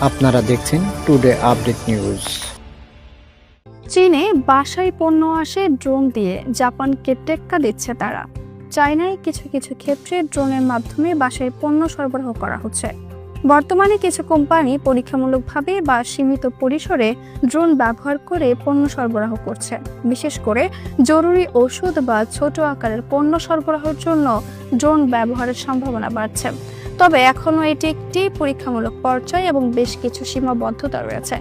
আপনারা দেখছেন today update news চীনে বাসায় পণ্য আসে ড্রোন দিয়ে, জাপানকে টেক্কা দিচ্ছে তারা। চায়নায় কিছু কিছু ক্ষেত্রে ড্রোনের মাধ্যমে বাসায় পণ্য সরবরাহ করা হচ্ছে। বর্তমানে কিছু কোম্পানি পরীক্ষামূলকভাবে বা সীমিত পরিসরে ড্রোন ব্যবহার করে পণ্য সরবরাহ করছে। বিশেষ করে জরুরি ওষুধ বা ছোট আকারের পণ্য সরবরাহের জন্য ড্রোন ব্যবহারের সম্ভাবনা বাড়ছে। তবে এখনও এটি একটি পরীক্ষামূলক পর্যায় এবং বেশ কিছু সীমাবদ্ধতা রয়েছে।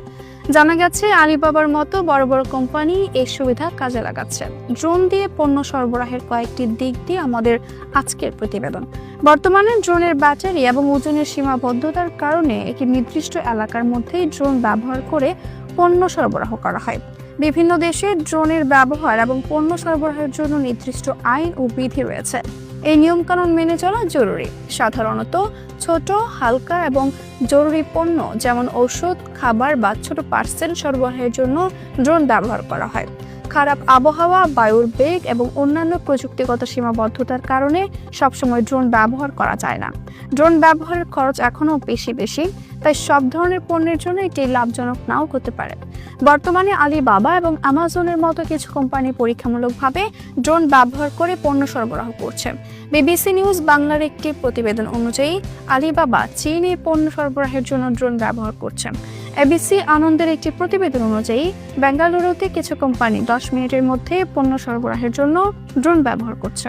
জানা গেছে, আলিবাবার মতো বড় বড় কোম্পানি এই সুবিধা কাজে লাগাচ্ছে। ড্রোন দিয়ে পণ্য সরবরাহের কয়েকটি দিক দিয়ে আমাদের আজকের প্রতিবেদন। বর্তমানে ড্রোনের ব্যাটারি এবং ওজনের সীমাবদ্ধতার কারণে একটি নির্দিষ্ট এলাকার মধ্যেই ড্রোন ব্যবহার করে পণ্য সরবরাহ করা হয়। বিভিন্ন দেশে ড্রোনের ব্যবহার এবং পণ্য সরবরাহের জন্য নির্দিষ্ট আইন ও বিধি রয়েছে। এই নিয়মকানুন মেনে চলা জরুরি। সাধারণত ছোট, হালকা এবং জরুরি পণ্য, যেমন ওষুধ খাবার বা ছোট পার্সেল সরবরাহের জন্য ড্রোন ব্যবহার করা হয়। খারাপ আবহাওয়া, বায়ুর বেগ এবং অন্যান্য প্রযুক্তিগত সীমাবদ্ধতার কারণে সবসময় ড্রোন ব্যবহার করা যায় না। ড্রোন ব্যবহারের খরচ এখনও বেশি বেশি, তাই সব ধরনের পণ্যের জন্য এটি লাভজনক নাও হতে পারে। বর্তমানে আলিবাবা এবং আমাজনের মতো কিছু কোম্পানি পরীক্ষামূলকভাবে ড্রোন ব্যবহার করে পণ্য সরবরাহ করছে। বিবিসি নিউজ বাংলার একটি প্রতিবেদন অনুযায়ী, আলিবাবা চীনে পণ্য সরবরাহের জন্য ড্রোন ব্যবহার করছে। এবিসি আনন্দের একটি প্রতিবেদন অনুযায়ী, বেঙ্গালুরুতে কিছু কোম্পানি দশ মিনিটের মধ্যে পণ্য সরবরাহের জন্য ড্রোন ব্যবহার করছে।